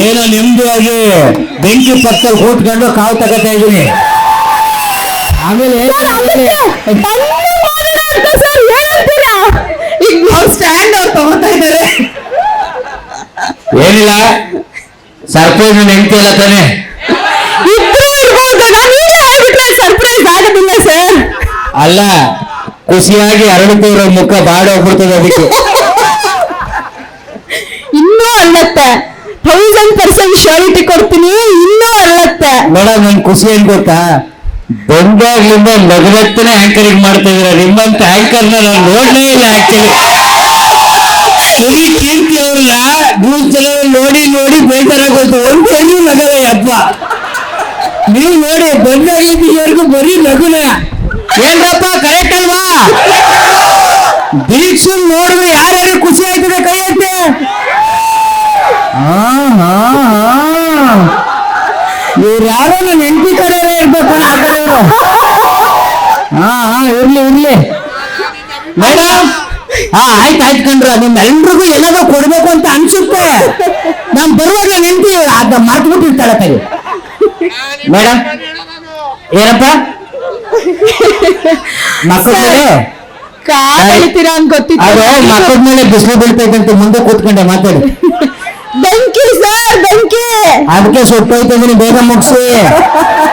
ಏನೋ ನೆಮ್ಮದಿಯಾಗಿ ಬೆಂಕಿ ಪಕ್ಕದಲ್ಲಿ ಕೂತ್ಕೊಂಡು ಕಾವು ತಗೋತಾ ಇದೀನಿ ಆಮೇಲೆ ಏನಿಲ್ಲ ಸರ್ಪ್ರೈಸ್ ನೆನಪಿ ಇಲ್ಲ ತಾನೆ. ಸರ್ಪ್ರೈಸ್ ಆಗೋದಿಲ್ಲ ಸರ್. ಅಲ್ಲ ಖುಷಿಯಾಗಿ ಹರಡುತ್ತಾ ಮುಖ ಮುಖ ಬಾಡೋಗ್ಬಿಡ್ತದೆ ಅದಕ್ಕೆ. ಇನ್ನೂ ಅಳ್ಳತ್ತೆ ಥೌಸಂಡ್ ಪರ್ಸೆಂಟ್ ಶ್ಯೂರಿಟಿ ಕೊಡ್ತೀನಿ, ಇನ್ನೂ ಅಲ್ಲತ್ತೆ ಮೇಡಮ್ ನನ್ ಖುಷಿ ಏನ್ ಗೊತ್ತಾ? ಬಂದಾಗ್ಲಿಂದ ನಗದತ್ತನೇ ಆಂಕರಿಂಗ್ ಮಾಡ್ತಾ ಇದ್ರ ನಿಮ್ಮಂತ ಆಂಕರ್ನ ನಾನು ನೋಡ್ಲೇ ಇಲ್ಲ ಆಕ್ಚುಲಿ ಸರಿ ಕೀರ್ತಿ ಅವ್ರನ್ನ ನ್ಯೂಸ್ ಚಾನಲ್ ನೋಡಿ ನೋಡಿ ಬೇಜಾರಾಗೋಯ್ತು. ಒಂದು ಹೆಣ್ಣು ನಗದ ಅಪ್ಪ ನೀವು ನೋಡಿ ಬಂದಾಗಿದ್ದವರೆಗೂ ಬರೀ ನಗುನ ಏನ್ರಪ್ಪ ಕರೆಕ್ಟ್ ಅಲ್ವಾ? ದೀಕ್ಷನ್ ನೋಡಿದ್ರೆ ಯಾರ್ಯಾರು ಖುಷಿ ಆಯ್ತದೆ ಕೈ ಎತ್ತಿ ಹಾ ಹಾ ಹಾ ಇವ್ರು ಯಾರೋ ನನ್ನ ಹೆಂಡತಿ ಕಡೆ ಇರ್ಬೇಕು ಆ ಕಡೆಯವರು. ಹಾ ಹಾ ಇರ್ಲಿ ಇರ್ಲಿ. ಮೇಡಮ್ ಹಾ ಆಯ್ತು ಆಯ್ತು ಕಣ್ರ. ನಿಮ್ಮೆಲ್ರಿಗೂ ಏನಾದ್ರು ಕೊಡ್ಬೇಕು ಅಂತ ಅನ್ಸುತ್ತೆ. ನಾನು ಬರುವಾಗ ನನ್ನ ಹೆಂಡತಿ ಅದ ಮಾತು ಬಿಟ್ಟಿರ್ತಾಳೆ ಕೈ ಮೇಡಮ್ ಏನಪ್ಪ? ಮಕ್ಕಳ ಕಾ ಕಾಲ್ ಎಳಿತೀರಾ ಅಂತ ಅದು ಮಕ್ಕಳ ಗೊತ್ತಿತ್ತು ಮೇಲೆ ಬಿಸಿಲು ಬೀಳ್ತೈತೆ ಅಂತ ಮುಂದೆ ಕೂತ್ಕೊಂಡೆ ಮಾತಾಡಿ. ಅದಕ್ಕೆ. ಸುಟ್ಟೋಯ್ತು ಬೇಗ ಮುಗಿಸಿ.